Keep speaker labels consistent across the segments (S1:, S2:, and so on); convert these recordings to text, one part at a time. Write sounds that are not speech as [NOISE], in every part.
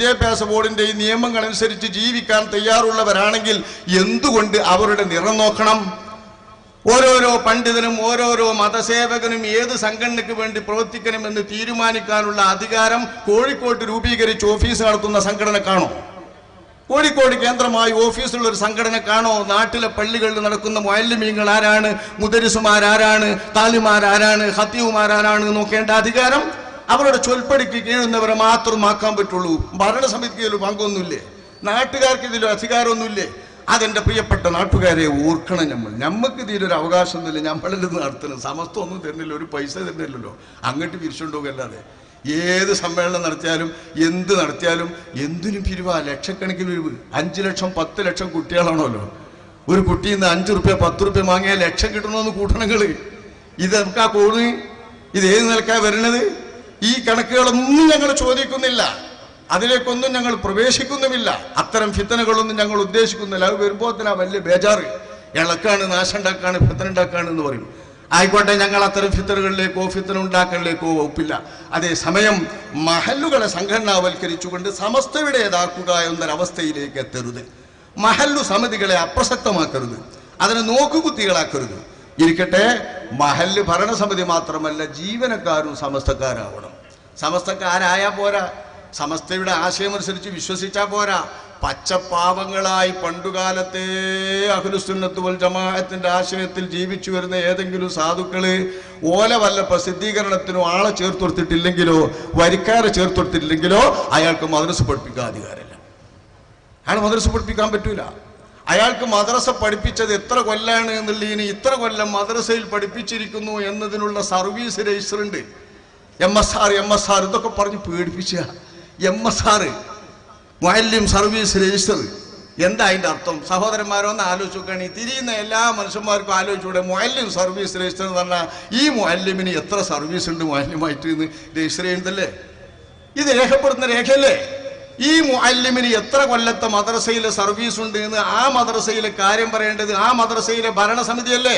S1: വിദ്യാഭ്യാസ ബോർഡിന്റെയും നിയമങ്ങൾ അനുസരിച്ച് ജീവിക്കാൻ തയ്യാറുള്ളവരാണെങ്കിൽ എന്തുകൊണ്ട് അവരുടെ നിറം നോക്കണം? ഓരോരോ പണ്ഡിതനും ഓരോരോ മതസേവകനും ഏത് സംഘടനയ്ക്ക് വേണ്ടി പ്രവർത്തിക്കണമെന്ന് തീരുമാനിക്കാനുള്ള അധികാരം കോഴിക്കോട്ട് രൂപീകരിച്ച് ഓഫീസ് നടത്തുന്ന സംഘടനക്കാണോ കോഴിക്കോട് കേന്ദ്രമായി ഓഫീസുള്ള ഒരു സംഘടന കാണോ? നാട്ടിലെ പള്ളികളിൽ നടക്കുന്ന മൊയല്യമീങ്ങൾ ആരാണ്? മുദരിസുമാരാരാണ്? താലിമാരാരാണ്? ഹത്തിയുമാരാരാണ് നോക്കേണ്ട അധികാരം അവരുടെ ചൊൽപ്പടിക്ക് കീഴുന്നവരെ മാത്രമാക്കാൻ പറ്റുള്ളൂ. ഭരണസമിതിക്ക് ഇതിൽ പങ്കൊന്നുമില്ലേ? നാട്ടുകാർക്ക് ഇതിൽ അധികാരമൊന്നുമില്ലേ? അതെന്റെ പ്രിയപ്പെട്ട നാട്ടുകാരെ ഓർക്കണം നമ്മൾ. നമുക്ക് ഇതിലൊരു അവകാശമൊന്നുമില്ല. നമ്മളിൽ നിന്ന് നടത്തണം സമസ്തം ഒന്നും തരുന്നില്ല. ഒരു പൈസ തരുന്നില്ലല്ലോ. അങ്ങോട്ട് പിരിച്ചുകൊണ്ടുപോകല്ലാതെ ഏത് സമ്മേളനം നടത്തിയാലും എന്ത് നടത്തിയാലും എന്തിനും പിരിവാ. ലക്ഷക്കണക്കിന് പിരിവ്. അഞ്ച് ലക്ഷം പത്ത് ലക്ഷം കുട്ടികളാണല്ലോ. ഒരു കുട്ടിയിൽ നിന്ന് അഞ്ച് റുപ്യ പത്ത് റുപ്യ വാങ്ങിയാൽ ലക്ഷം കിട്ടണമെന്ന് കൂട്ടണങ്ങൾ. ഇത് നമുക്ക് ആ ഇത് ഏത് നിലക്കാ വരണത്? ഈ കണക്കുകളൊന്നും ഞങ്ങൾ ചോദിക്കുന്നില്ല. അതിലേക്കൊന്നും ഞങ്ങൾ പ്രവേശിക്കുന്നുമില്ല. അത്തരം ഫിത്തനകളൊന്നും ഞങ്ങൾ ഉദ്ദേശിക്കുന്നില്ല. അത് വരുമ്പോൾ തന്നെ വലിയ ബേജാറ്. ഇളക്കാണ് നാശമുണ്ടാക്കാണ് ഫിത്തന ഉണ്ടാക്കാണ് എന്ന് പറയും. ആയിക്കോട്ടെ ഞങ്ങൾ അത്തരം ഫിത്തറുകളിലേക്കോ ഫിത്തന ഉണ്ടാക്കലിലേക്കോ ഒപ്പില്ല അതേസമയം മഹല്ലുകളെ സംഘടനാവൽക്കരിച്ചുകൊണ്ട് സമസ്തയുടേതാക്കുക എന്നൊരവസ്ഥയിലേക്ക് എത്തരുത്. മഹല്ലു സമിതികളെ അപ്രസക്തമാക്കരുത്. അതിനെ നോക്കുകുത്തികളാക്കരുത്. ഇരിക്കട്ടെ മഹല്ല് ഭരണസമിതി മാത്രമല്ല ജീവനക്കാരും സമസ്തക്കാരാവണം. സമസ്തക്കാരായാ പോരാ. സമസ്തയുടെ ആശയമനുസരിച്ച് വിശ്വസിച്ചാൽ പോരാ. പച്ചപ്പാവങ്ങളായി പണ്ടുകാലത്തെ അഖിലുസുന്നത്ത് വൽ ജമാഅത്തിന്റെ ആശയത്തിൽ ജീവിച്ചു വരുന്ന ഏതെങ്കിലും സാധുക്കൾ ഓല വല്ല പ്രസിദ്ധീകരണത്തിനോ ആളെ ചേർത്തൊടുത്തിട്ടില്ലെങ്കിലോ വരിക്കാരെ ചേർത്തൊടുത്തിട്ടില്ലെങ്കിലോ അയാൾക്ക് മദ്രസ പഠിപ്പിക്കാൻ അധികാരമില്ല. അയാൾ മദ്രസ പഠിപ്പിക്കാൻ പറ്റൂല. അയാൾക്ക് മദ്രസ പഠിപ്പിച്ചത് എത്ര കൊല്ലാണ് എന്നുള്ളതിന് ഇത്ര കൊല്ലം മദ്രസയിൽ പഠിപ്പിച്ചിരിക്കുന്നു എന്നതിനുള്ള സർവീസ് രജിസ്റ്റർ ഉണ്ട്. M S R M S R ഇതൊക്കെ പറഞ്ഞ് പേടിപ്പിച്ച. എം എസ് ആർ വയലിം സർവീസ് രജിസ്റ്റർ. എന്താ അതിന്റെ അർത്ഥം? സഹോദരന്മാരൊന്ന് ആലോചിച്ച് നോക്കുകയാണെങ്കിൽ തിരിയുന്ന എല്ലാ മനുഷ്യന്മാർക്കും ആലോചിച്ചൂടെ മുഅല്ലിം സർവീസ് രജിസ്റ്റർ എന്ന് പറഞ്ഞാൽ ഈ മുഅല്ലിമിന് എത്ര സർവീസ് ഉണ്ട് മുഅല്ലിമായിട്ട് എന്ന് രജിസ്റ്റർ ചെയ്യുന്നതല്ലേ? ഇത് രേഖപ്പെടുത്തുന്ന രേഖയല്ലേ? ഈ മുഅല്ലിമിന് എത്ര കൊല്ലത്തെ മദ്രസയിലെ സർവീസ് ഉണ്ട് എന്ന് ആ മദ്രസയിലെ കാര്യം പറയേണ്ടത് ആ മദ്രസയിലെ ഭരണസമിതിയല്ലേ?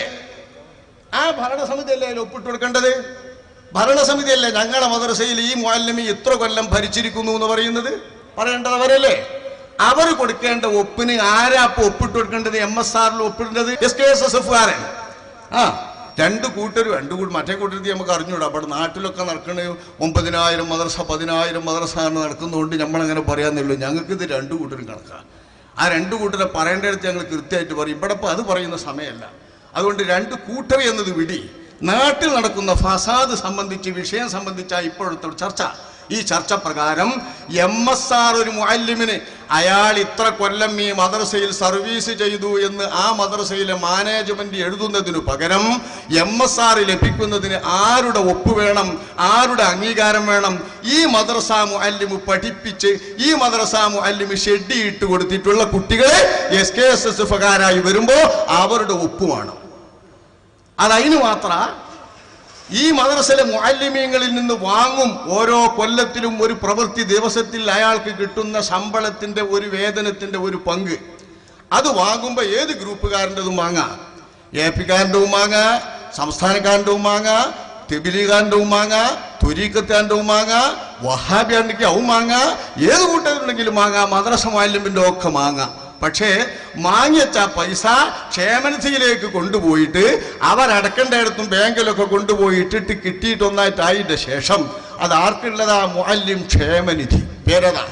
S1: ആ ഭരണസമിതിയല്ലേ ഒപ്പിട്ട് കൊടുക്കേണ്ടത്? ഭരണസമിതിയല്ലേ ഞങ്ങളുടെ മദ്രസയിൽ ഈ മുഅല്ലിമി ഇത്ര കൊല്ലം ഭരിച്ചിരിക്കുന്നു എന്ന് പറയുന്നത്? പറയേണ്ടത് അവരല്ലേ അവർ കൊടുക്കേണ്ട ഒപ്പിന് ആരാ അപ്പൊ ഒപ്പിട്ട് കൊടുക്കേണ്ടത്? എം എസ് ആറിൽ ഒപ്പിടേണ്ടത്? എസ് കെ എസ് എസ് ആ രണ്ട് കൂട്ടർ രണ്ട് കൂട്ടർ മറ്റേ കൂട്ടരുത്തി നമുക്ക് അറിഞ്ഞൂടാ. അവിടെ നാട്ടിലൊക്കെ നടക്കണ ഒമ്പതിനായിരം മദ്രസ പതിനായിരം മദ്രസ നടക്കുന്നതുകൊണ്ട് നമ്മളങ്ങനെ പറയാന്നുള്ളൂ ഞങ്ങൾക്ക് ഇത് രണ്ട് കൂട്ടരും കണക്കാണ് ആ രണ്ട് കൂട്ടരെ പറയേണ്ടടുത്ത് ഞങ്ങൾ കൃത്യമായിട്ട് പറയും. ഇവിടെ അത് പറയുന്ന സമയമല്ല. അതുകൊണ്ട് രണ്ട് കൂട്ടർ എന്നത് വിടി. നാട്ടിൽ നടക്കുന്ന ഫസാദ് സംബന്ധിച്ച് വിഷയം സംബന്ധിച്ച ഇപ്പോഴത്തെ ചർച്ച. ഈ ചർച്ച പ്രകാരം എം എസ് ആർ ഒരു മുഅല്ലിമിന് അയാൾ ഇത്ര കൊല്ലം ഈ മദ്രസയിൽ സർവീസ് ചെയ്തു എന്ന് ആ മദ്രസയിലെ മാനേജ്മെന്റ് എഴുതുന്നതിനു പകരം എം എസ് ആർ ലഭിക്കുന്നതിന് ആരുടെ ഒപ്പ് വേണം ആരുടെ അംഗീകാരം വേണം ഈ മദ്രസ മുഅല്ലിമ് പഠിപ്പിച്ച് ഈ മദ്രസ മുഅല്ലിമ് ഷെഡ്ഡി ഇട്ട് കൊടുത്തിട്ടുള്ള കുട്ടികളെ എസ് കെ എസ് എസ് എഫുകാരായി വരുമ്പോൾ അവരുടെ ഒപ്പുമാണ് അതതിന് മാത്ര ഈ മദ്രസയിലെ മുഅല്ലിമീങ്ങളിൽ നിന്ന് വാങ്ങും ഓരോ കൊല്ലത്തിലും ഒരു പ്രവൃത്തി ദിവസത്തിൽ അയാൾക്ക് കിട്ടുന്ന ശമ്പളത്തിന്റെ ഒരു വേതനത്തിന്റെ ഒരു പങ്ക്. അത് വാങ്ങുമ്പോൾ ഏത് ഗ്രൂപ്പുകാരന്റെതും വാങ്ങാം? എ പിക്കാരന്റെവും വാങ്ങാം സംസ്ഥാനക്കാരന്റെവും വാങ്ങാം തെബിലികാരന്റെവും വാങ്ങാം തുരീക്കത്താന്റെവും വാങ്ങാം വഹാബിയാണ്ടെങ്കിൽ അവൻ വാങ്ങാം ഏത് കൂട്ടത്തിലുണ്ടെങ്കിലും വാങ്ങാം മദ്രസ മാലിന്യത്തിന്റെ ഒക്കെ വാങ്ങാം. പക്ഷേ വാങ്ങിച്ച പൈസ ക്ഷേമനിധിയിലേക്ക് കൊണ്ടുപോയിട്ട് അവരടക്കേണ്ടയിടത്തും ബാങ്കിലൊക്കെ കൊണ്ടുപോയി ഇട്ടിട്ട് കിട്ടിയിട്ട് ഒന്നായിട്ടായതിന്റെ ശേഷം അത് ആർക്കുള്ളതാ മുഅല്ലിം ക്ഷേമനിധി? പേരതാ?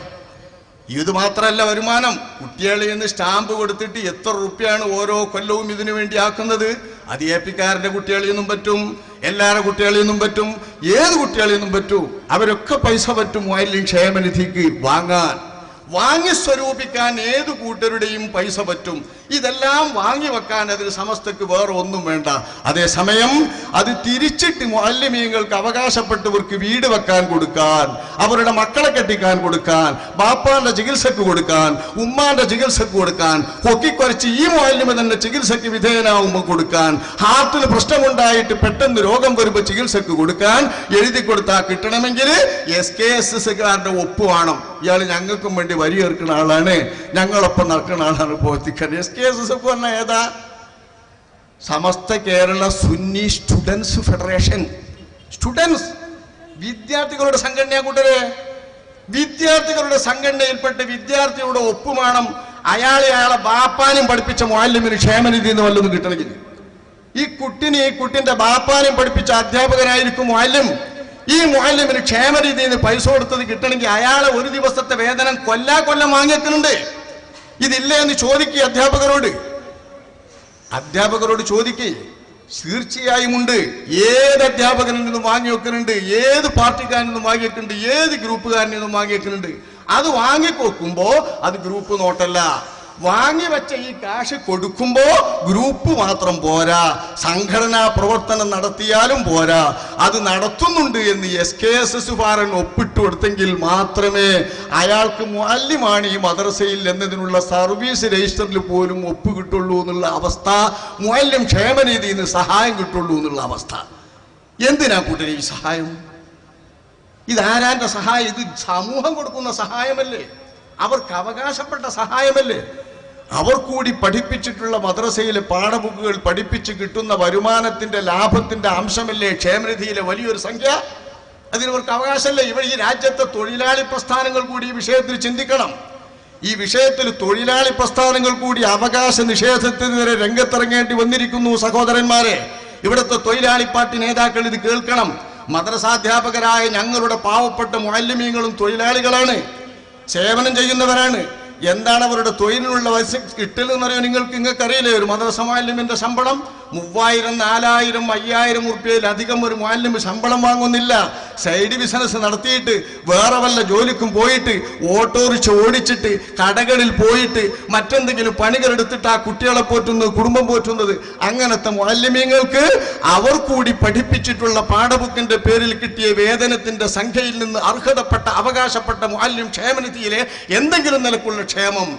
S1: ഇത് മാത്രമല്ല വരുമാനം. കുട്ടികളിൽ നിന്ന് സ്റ്റാമ്പ് കൊടുത്തിട്ട് എത്ര റുപ്യാണ് ഓരോ കൊല്ലവും ഇതിനു വേണ്ടി ആക്കുന്നത്? അത് എ കുട്ടികളിൽ നിന്നും പറ്റും എല്ലാവരുടെ കുട്ടികളിൽ നിന്നും പറ്റും ഏത് കുട്ടികളിൽ നിന്നും പറ്റും? അവരൊക്കെ പൈസ പറ്റും മുഅല്ലിം ക്ഷേമനിധിക്ക് വാങ്ങാൻ. വാങ്ങി സ്വരൂപിക്കാൻ ഏത് കൂട്ടരുടെയും പൈസ പറ്റും? ഇതെല്ലാം വാങ്ങി വെക്കാൻ അതിന് സമസ്തക്ക് വേറെ ഒന്നും വേണ്ട. അതേസമയം അത് തിരിച്ചിട്ട് മാലിന്യങ്ങൾക്ക് അവകാശപ്പെട്ടവർക്ക് വീട് വെക്കാൻ കൊടുക്കാൻ അവരുടെ മക്കളെ കെട്ടിക്കാൻ കൊടുക്കാൻ ബാപ്പാന്റെ ചികിത്സക്ക് കൊടുക്കാൻ ഉമ്മാന്റെ ചികിത്സക്ക് കൊടുക്കാൻ പൊക്കിക്കുറച്ച് ഈ മാലിന്യം തന്നെ ചികിത്സക്ക് വിധേയനാവുമ്പോൾ കൊടുക്കാൻ ഹാർട്ടിന് പ്രശ്നമുണ്ടായിട്ട് പെട്ടെന്ന് രോഗം വരുമ്പോൾ ചികിത്സക്ക് കൊടുക്കാൻ എഴുതി കൊടുത്താൽ കിട്ടണമെങ്കിൽ എസ് കെ എസ് എസ് കാരുടെ ഒപ്പ് വേണം. ഇയാൾ ഞങ്ങൾക്കും വേണ്ടി വരിയേർക്കുന്ന ആളാണ്. ഞങ്ങളൊപ്പം നടക്കുന്ന ആളാണ് പോത്തിക്കൻ എസ് കെ എസ് എഫ് പറഞ്ഞ ഏതാ? Samastha Kerala Sunni students federation. Students. വിദ്യാർത്ഥികളുടെ സംഘടനയാ കൂട്ടരെ. വിദ്യാർത്ഥികളുടെ സംഘടനയിൽപ്പെട്ട് വിദ്യാർത്ഥിയുടെ ഒപ്പുമാണം അയാളെ അയാളെ ബാപ്പാനും പഠിപ്പിച്ച മാലിന്യമിന് ക്ഷേമനിധി എന്ന് വല്ലതും കിട്ടണമെങ്കിൽ. ഈ കുട്ടിനെ ഈ കുട്ടിന്റെ ബാപ്പാനും പഠിപ്പിച്ച അധ്യാപകനായിരിക്കും മാലിന്യം. ഈ മാലിന്യമിന് ക്ഷേമനിധി എന്ന് പൈസ കൊടുത്തത് കിട്ടണമെങ്കിൽ അയാളെ ഒരു ദിവസത്തെ വേതനം കൊല്ലാ കൊല്ലം വാങ്ങിക്കുന്നുണ്ട് ഇതില്ലേ എന്ന് ചോദിക്കുക അധ്യാപകരോട്. അധ്യാപകരോട് ചോദിക്കേ തീർച്ചയായും ഉണ്ട്. ഏത് അധ്യാപകനിൽ നിന്നും വാങ്ങി വെക്കുന്നുണ്ട്? ഏത് പാർട്ടിക്കാരിൽ നിന്നും വാങ്ങി വെക്കുന്നുണ്ട്? ഏത് ഗ്രൂപ്പുകാരിൽ നിന്നും വാങ്ങി വെക്കുന്നുണ്ട്? അത് വാങ്ങിക്കൊക്കുമ്പോ അത് ഗ്രൂപ്പ് നോട്ടല്ല. വാങ്ങി വെച്ച ഈ കാശ് കൊടുക്കുമ്പോ ഗ്രൂപ്പ് മാത്രം പോരാ. സംഘടനാ പ്രവർത്തനം നടത്തിയാലും പോരാ. അത് നടത്തുന്നുണ്ട് എന്ന് എസ് കെ എസ് ഫാരൻ ഒപ്പിട്ടു കൊടുത്തെങ്കിൽ മാത്രമേ അയാൾക്ക് മുഅല്ലിമാണ് ഈ മദ്രസയിൽ എന്നതിനുള്ള സർവീസ് രജിസ്റ്ററിൽ പോലും ഒപ്പ് കിട്ടുള്ളൂ എന്നുള്ള അവസ്ഥ മുഅല്ലിം ക്ഷേമനിധിയിൽ നിന്ന് സഹായം കിട്ടുള്ളൂ എന്നുള്ള അവസ്ഥ. എന്തിനാ കൂട്ടരെ ഈ സഹായം? ഇതാരാന്റെ സഹായം? ഇത് സമൂഹം കൊടുക്കുന്ന സഹായമല്ലേ? അവർക്ക് അവകാശപ്പെട്ട സഹായമല്ലേ? അവർ കൂടി പഠിപ്പിച്ചിട്ടുള്ള മദ്രസയിലെ പാഠബുക്കുകൾ പഠിപ്പിച്ച് കിട്ടുന്ന വരുമാനത്തിന്റെ ലാഭത്തിന്റെ അംശമല്ലേ? ക്ഷേമനിധിയിലെ വലിയൊരു സംഖ്യ? അതിനവർക്ക് അവകാശമല്ലേ? ഇവർ ഈ രാജ്യത്തെ തൊഴിലാളി പ്രസ്ഥാനങ്ങൾ കൂടി ഈ വിഷയത്തിൽ ചിന്തിക്കണം. ഈ വിഷയത്തിൽ തൊഴിലാളി പ്രസ്ഥാനങ്ങൾ കൂടി അവകാശ നിഷേധത്തിനെതിരെ രംഗത്തിറങ്ങേണ്ടി വന്നിരിക്കുന്നു സഹോദരന്മാരെ. ഇവിടുത്തെ തൊഴിലാളി പാർട്ടി നേതാക്കൾ ഇത് കേൾക്കണം. മദ്രസാധ്യാപകരായ ഞങ്ങളുടെ പാവപ്പെട്ട മുഅല്ലിമീങ്ങളും തൊഴിലാളികളാണ്. സേവനം ചെയ്യുന്നവരാണ്. എന്താണ് അവരുടെ തൊഴിലിനുള്ള വശം കിട്ടലെന്ന് പറയാൻ നിങ്ങൾക്ക് നിങ്ങൾക്ക് അറിയില്ലേ ഒരു മദ്രസ ശമ്പളം മൂവായിരം നാലായിരം അയ്യായിരം ഉറുപ്പ്യയിലധികം ഒരു മാലിന്യം ശമ്പളം വാങ്ങുന്നില്ല. സൈഡ് ബിസിനസ് നടത്തിയിട്ട് വേറെ വല്ല ജോലിക്കും പോയിട്ട് ഓട്ടോറിച്ച് ഓടിച്ചിട്ട് കടകളിൽ പോയിട്ട് മറ്റെന്തെങ്കിലും പണികൾ എടുത്തിട്ട് ആ കുട്ടികളെ പോറ്റുന്നത് കുടുംബം പോറ്റുന്നത് അങ്ങനത്തെ മാലിന്യങ്ങൾക്ക് അവർ കൂടി പഠിപ്പിച്ചിട്ടുള്ള പാഠബുക്കിന്റെ പേരിൽ കിട്ടിയ വേതനത്തിന്റെ സംഖ്യയിൽ നിന്ന് അർഹതപ്പെട്ട അവകാശപ്പെട്ട മാലിന്യം ക്ഷേമനിധിയിലെ എന്തെങ്കിലും നിലക്കുള്ള ക്ഷേമം.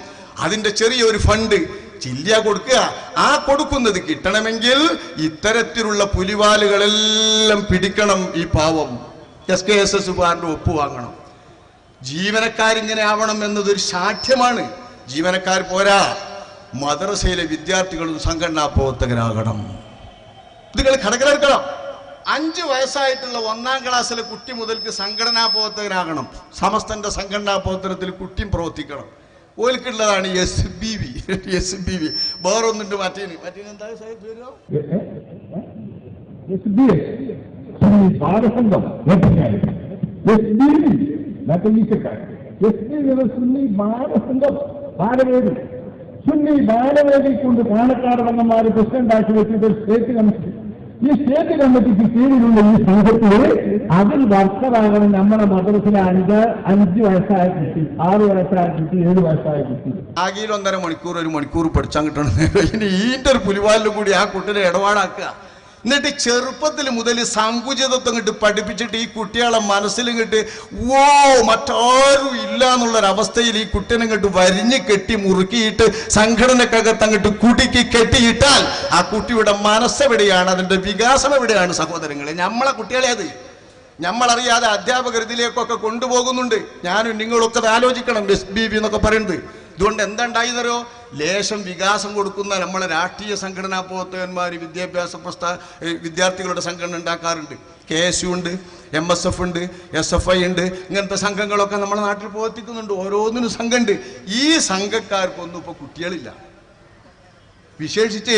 S1: അതിന്റെ ചെറിയൊരു ഫണ്ട് ചില്ല കൊടുക്കുക. ആ കൊടുക്കുന്നത് കിട്ടണമെങ്കിൽ ഇത്തരത്തിലുള്ള പുലിവാലുകളെല്ലാം പിടിക്കണം ഈ പാവം. എസ് കെ എസ് എസ് കാരന്റെ ഒപ്പ് വാങ്ങണം. ജീവനക്കാരിങ്ങനെ ആവണം എന്നതൊരു സാധ്യമാണ് ജീവനക്കാർ പോരാ. മദ്രസയിലെ വിദ്യാർത്ഥികളും സംഘടനാ പ്രവർത്തകരാകണം. നിങ്ങൾ കണക്കിലെടുക്കണം അഞ്ച് വയസ്സായിട്ടുള്ള ഒന്നാം ക്ലാസ്സിലെ കുട്ടി മുതൽക്ക് സംഘടനാ പ്രവർത്തകനാകണം സമസ്തന്റെ സംഘടനാ പ്രവർത്തനത്തിൽ കുട്ടിയും പ്രവർത്തിക്കണം. ഓൽക്കുള്ളതാണ് S B V S B V വേറൊന്നുണ്ട് മറ്റേന്. മറ്റേന് എന്താ സാഹിബ്
S2: സുന്നി ബാലവേദി കൊണ്ട് പാണക്കാട് വന്നമാര് പ്രസിഡന്റ് ആക്കി സ്റ്റേറ്റ് കമ്മിറ്റി ഈ സ്റ്റേറ്റ് കമ്മിറ്റിക്ക് കീഴിലുള്ള ഈ സംഘത്തിൽ അതിൽ വർക്കറാകണം നമ്മുടെ മദ്രസിലെ അഞ്ച് അഞ്ച് വയസ്സായ കുട്ടി ആറ് വയസ്സായ കുട്ടി ഏഴ് വയസ്സായ കുട്ടി
S1: ആകെയിൽ ഒന്നര മണിക്കൂർ ഒരു മണിക്കൂർ പഠിച്ചാൽ കിട്ടണം. [LAUGHS] ഇനി ഈന്റെ ഒരു പുലിവാലിലും കൂടി ആ കുട്ടിനെ ഇടപാടാക്കുക. എന്നിട്ട് ചെറുപ്പത്തിൽ മുതൽ സങ്കുചിതത്വം ഇങ്ങോട്ട് പഠിപ്പിച്ചിട്ട് ഈ കുട്ടികളെ മനസ്സിലിങ്ങോട്ട് ഓ മറ്റാരും ഇല്ല എന്നുള്ളൊരവസ്ഥയിൽ ഈ കുട്ടീനെ ഇങ്ങോട്ട് വരിഞ്ഞ് കെട്ടി മുറുക്കിയിട്ട് സംഘടനക്കകത്ത് അങ്ങോട്ട് കുടുക്കി കെട്ടിയിട്ടാൽ ആ കുട്ടിയുടെ മനസ്സെവിടെയാണ് അതിന്റെ വികാസം എവിടെയാണ് സഹോദരങ്ങളെ? നമ്മളെ കുട്ടികളെ അത്. നമ്മളറിയാതെ അധ്യാപകർ ഇതിലേക്കൊക്കെ കൊണ്ടുപോകുന്നുണ്ട്. ഞാനും നിങ്ങളൊക്കെ ആലോചിക്കണം എസ് ബി ബി എന്നൊക്കെ പറയുന്നത്. ഇതുകൊണ്ട് എന്തുണ്ടായിരുന്നോ ലേശം വികാസം കൊടുക്കുന്ന നമ്മളെ രാഷ്ട്രീയ സംഘടനാ പ്രവർത്തകന്മാർ വിദ്യാഭ്യാസ പ്രസ്ഥാ വിദ്യാർത്ഥികളുടെ സംഘടന ഉണ്ടാക്കാറുണ്ട്. കെ എസ് യു ഉണ്ട് എം എസ് എഫ് ഉണ്ട് എസ് എഫ് ഐ ഉണ്ട് ഇങ്ങനത്തെ സംഘങ്ങളൊക്കെ നമ്മുടെ നാട്ടിൽ പ്രവർത്തിക്കുന്നുണ്ട്. ഓരോന്നിനും സംഘമുണ്ട് ഈ സംഘക്കാർക്കൊന്നും ഇപ്പോൾ കുട്ടികളില്ല. വിശേഷിച്ച്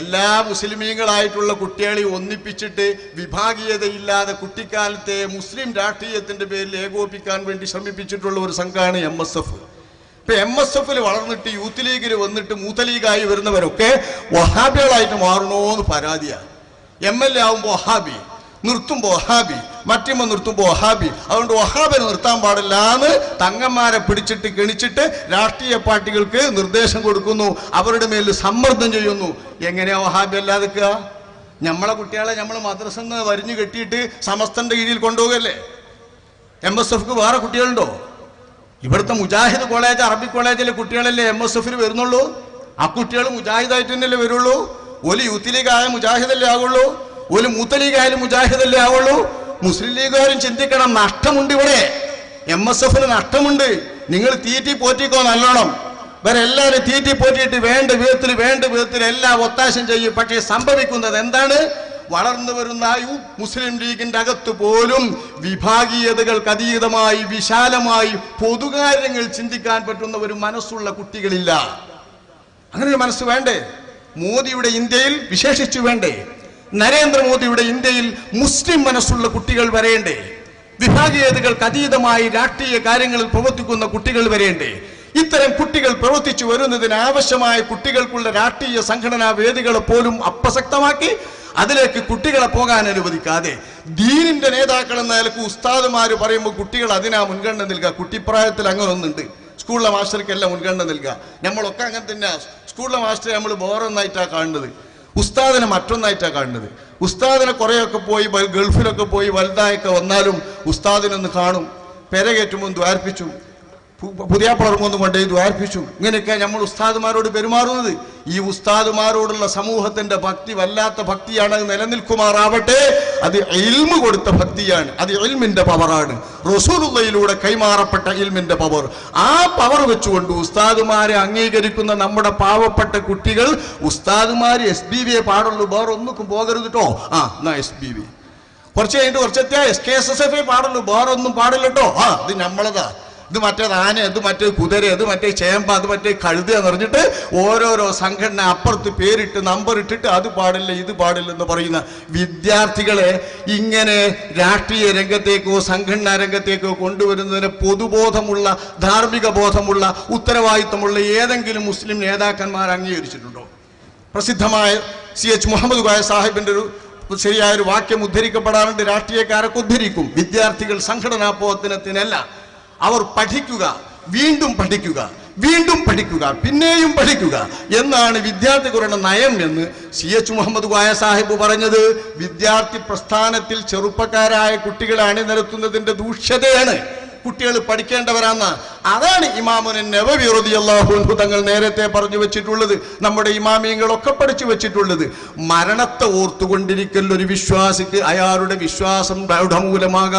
S1: എല്ലാ മുസ്ലിമീങ്ങളായിട്ടുള്ള കുട്ടികളെ ഒന്നിപ്പിച്ചിട്ട് വിഭാഗീയതയില്ലാതെ കുട്ടിക്കാലത്തെ മുസ്ലിം രാഷ്ട്രീയത്തിന്റെ പേരിൽ ഏകോപിക്കാൻ വേണ്ടി ശ്രമിപ്പിച്ചിട്ടുള്ള ഒരു സംഘമാണ് എം എസ് എഫ്. ഇപ്പൊ എം എസ് എഫിൽ വളർന്നിട്ട് യൂത്ത് ലീഗിൽ വന്നിട്ട് മൂത്ത ലീഗായി വരുന്നവരൊക്കെ വഹാബികളായിട്ട് മാറണോന്ന് പരാതിയാണ് എം എൽ എ ആവുമ്പോൾ വഹാബി നിർത്തുമ്പോൾ വഹാബി മറ്റുമ്പോൾ നിർത്തുമ്പോൾ വഹാബി. അതുകൊണ്ട് വഹാബിനെ നിർത്താൻ പാടില്ല എന്ന് തങ്ങന്മാരെ പിടിച്ചിട്ട് കെണിച്ചിട്ട് രാഷ്ട്രീയ പാർട്ടികൾക്ക് നിർദ്ദേശം കൊടുക്കുന്നു. അവരുടെ മേൽ സമ്മർദ്ദം ചെയ്യുന്നു. എങ്ങനെയാ വഹാബി അല്ലാതെ നമ്മളെ കുട്ടികളെ നമ്മൾ മദ്രസന്ന് വരിഞ്ഞു കെട്ടിയിട്ട് സമസ്തന്റെ കീഴിൽ കൊണ്ടുപോകല്ലേ? എം എസ് എഫ്ക്ക് വേറെ കുട്ടികളുണ്ടോ? ഇവിടുത്തെ മുജാഹിദ് കോളേജ് അറബി കോളേജിലെ കുട്ടികളല്ലേ എം എസ് എഫിൽ വരുന്നുള്ളൂ? ആ കുട്ടികൾ മുജാഹിദായിട്ട് തന്നെയല്ലേ വരുള്ളൂ? ഒരു യൂത്ത് ലീഗ് ആയ മുജാഹിദല്ലേ ആവുള്ളൂ? ഒരു മൂത്ത ലീഗ് ആയാലും മുജാഹിദല്ലേ ആവുള്ളൂ? മുസ്ലിം ലീഗുകാരും ചിന്തിക്കണം നഷ്ടമുണ്ട് ഇവിടെ. എം എസ് എഫിന് നഷ്ടമുണ്ട്. നിങ്ങൾ തീറ്റി പോറ്റിക്കോ നല്ലോണം. ഇവരെല്ലാവരും തീറ്റി പോറ്റിയിട്ട് വേണ്ട വിധത്തിൽ വേണ്ട വിധത്തിൽ എല്ലാം ഒത്താശം ചെയ്യും. പക്ഷേ സംഭവിക്കുന്നത് എന്താണ്? വളർന്നു വരുന്ന മുസ്ലിം ലീഗിന്റെ അകത്ത് പോലും വിഭാഗീയതകൾക്ക് അതീതമായി വിശാലമായി പൊതുകാര്യങ്ങൾ ചിന്തിക്കാൻ പറ്റുന്ന ഒരു മനസ്സുള്ള കുട്ടികളില്ല. അങ്ങനെ ഒരു മനസ്സ് വേണ്ടേ? മോദിയുടെ ഇന്ത്യയിൽ വിശേഷിച്ചു വേണ്ടേ? നരേന്ദ്രമോദിയുടെ ഇന്ത്യയിൽ മുസ്ലിം മനസ്സുള്ള കുട്ടികൾ വരേണ്ടേ? വിഭാഗീയതകൾക്ക് അതീതമായി രാഷ്ട്രീയ കാര്യങ്ങളിൽ പ്രവർത്തിക്കുന്ന കുട്ടികൾ വരേണ്ടേ? ഇത്തരം കുട്ടികൾ പ്രവർത്തിച്ചു വരുന്നതിന് ആവശ്യമായ കുട്ടികൾക്കുള്ള രാഷ്ട്രീയ സംഘടനാ വേദികളെ പോലും അപ്രസക്തമാക്കി അതിലേക്ക് കുട്ടികളെ പോകാൻ അനുവദിക്കാതെ ദീനിന്റെ നേതാക്കൾ എന്ന നിലയ്ക്ക് ഉസ്താദുമാർ പറയുമ്പോൾ കുട്ടികൾ അതിനാ മുൻഗണന നൽകുക കുട്ടിപ്രായത്തിൽ അങ്ങനെ ഒന്നുണ്ട് സ്കൂളിലെ മാസ്റ്റർക്കെല്ലാം മുൻഗണന നൽകുക നമ്മളൊക്കെ അങ്ങനെ തന്നെ സ്കൂളിലെ മാസ്റ്റർ നമ്മൾ വേറൊന്നായിട്ടാണ് കാണുന്നത്. ഉസ്താദിനെ മറ്റൊന്നായിട്ടാണ് കാണുന്നത്. ഉസ്താദിനെ കുറേയൊക്കെ പോയി ഗൾഫിലൊക്കെ പോയി വലുതായൊക്കെ വന്നാലും ഉസ്താദിനൊന്ന് കാണും. പെരകേറ്റുമ്പോൾ ദ്വാരിപ്പിച്ചു. പുതിയ പുറമൊന്നും കൊണ്ടേ ദ്വാർപ്പിച്ചു ഇങ്ങനെയൊക്കെ നമ്മൾ ഉസ്താദുമാരോട് പെരുമാറുന്നത്. ഈ ഉസ്താദുമാരോടുള്ള സമൂഹത്തിന്റെ ഭക്തി വല്ലാത്ത ഭക്തിയാണ് അത് നിലനിൽക്കുമാറാവട്ടെ. അത് ഇൽമു കൊടുത്ത ഭക്തിയാണ്. അത് ഇൽമിന്റെ പവറാണ്. റസൂലുള്ളയിലൂടെ കൈമാറപ്പെട്ട ഇൽമിന്റെ പവർ. ആ പവർ വെച്ചുകൊണ്ട് ഉസ്താദുമാരെ അംഗീകരിക്കുന്ന നമ്മുടെ പാവപ്പെട്ട കുട്ടികൾ ഉസ്താദുമാർ എസ് ബി വിയെ പാടുള്ളൂ. വേറെ ഒന്നും പോകരുത് കേട്ടോ ആ എന്നാ എസ് ബി വി കുറച്ച് കഴിഞ്ഞിട്ട് കുറച്ചെത്തിയാ S K S S F പാടുള്ളൂ. വേറെ ഒന്നും പാടില്ല കേട്ടോ ആ ഇത് നമ്മളതാ. ഇത് മറ്റേത് ആന ഇത് മറ്റേ കുതിര ഇത് മറ്റേ ചേമ്പ അത് മറ്റേ കഴുത എന്ന് പറഞ്ഞിട്ട് ഓരോരോ സംഘടന അപ്പുറത്ത് പേരിട്ട് നമ്പർ ഇട്ടിട്ട് അത് പാടില്ല ഇത് പാടില്ല എന്ന് പറയുന്ന വിദ്യാർത്ഥികളെ ഇങ്ങനെ രാഷ്ട്രീയ രംഗത്തേക്കോ സംഘടനാ രംഗത്തേക്കോ കൊണ്ടുവരുന്നതിന് പൊതുബോധമുള്ള ധാർമ്മിക ബോധമുള്ള ഉത്തരവാദിത്തമുള്ള ഏതെങ്കിലും മുസ്ലിം നേതാക്കന്മാർ അംഗീകരിച്ചിട്ടുണ്ടോ? പ്രസിദ്ധമായ സി എച്ച് മുഹമ്മദ് ഖായ സാഹിബിന്റെ ഒരു ശരിയായ ഒരു വാക്യം ഉദ്ധരിക്കപ്പെടാറുണ്ട് രാഷ്ട്രീയക്കാരൊക്കെ ഉദ്ധരിക്കും വിദ്യാർത്ഥികൾ സംഘടനാ പ്രവർത്തനത്തിനല്ല അവർ പഠിക്കുക വീണ്ടും പഠിക്കുക വീണ്ടും പഠിക്കുക പിന്നെയും പഠിക്കുക. എന്നാണ് വിദ്യാർത്ഥികളുടെ നയം എന്ന് സി എച്ച് മുഹമ്മദ് ഖായ സാഹിബ് പറഞ്ഞത്. വിദ്യാർത്ഥി പ്രസ്ഥാനത്തിൽ ചെറുപ്പക്കാരായ കുട്ടികളെ അണിനിരത്തുന്നതിന്റെ ദൂഷ്യതയാണ്. കുട്ടികൾ പഠിക്കേണ്ടവരാന്ന അതാണ് ഇമാമുനെ നബവി റളിയല്ലാഹു അൻഹു തങ്ങൾ നേരത്തെ പറഞ്ഞു വെച്ചിട്ടുള്ളത്. നമ്മുടെ ഇമാമിയങ്ങളൊക്കെ പഠിച്ചു വെച്ചിട്ടുള്ളത്. മരണത്തെ ഓർത്തുകൊണ്ടിരിക്കൽ ഒരു വിശ്വാസിക്ക് അയാളുടെ വിശ്വാസം ദൃഢമൂലമാകാൻ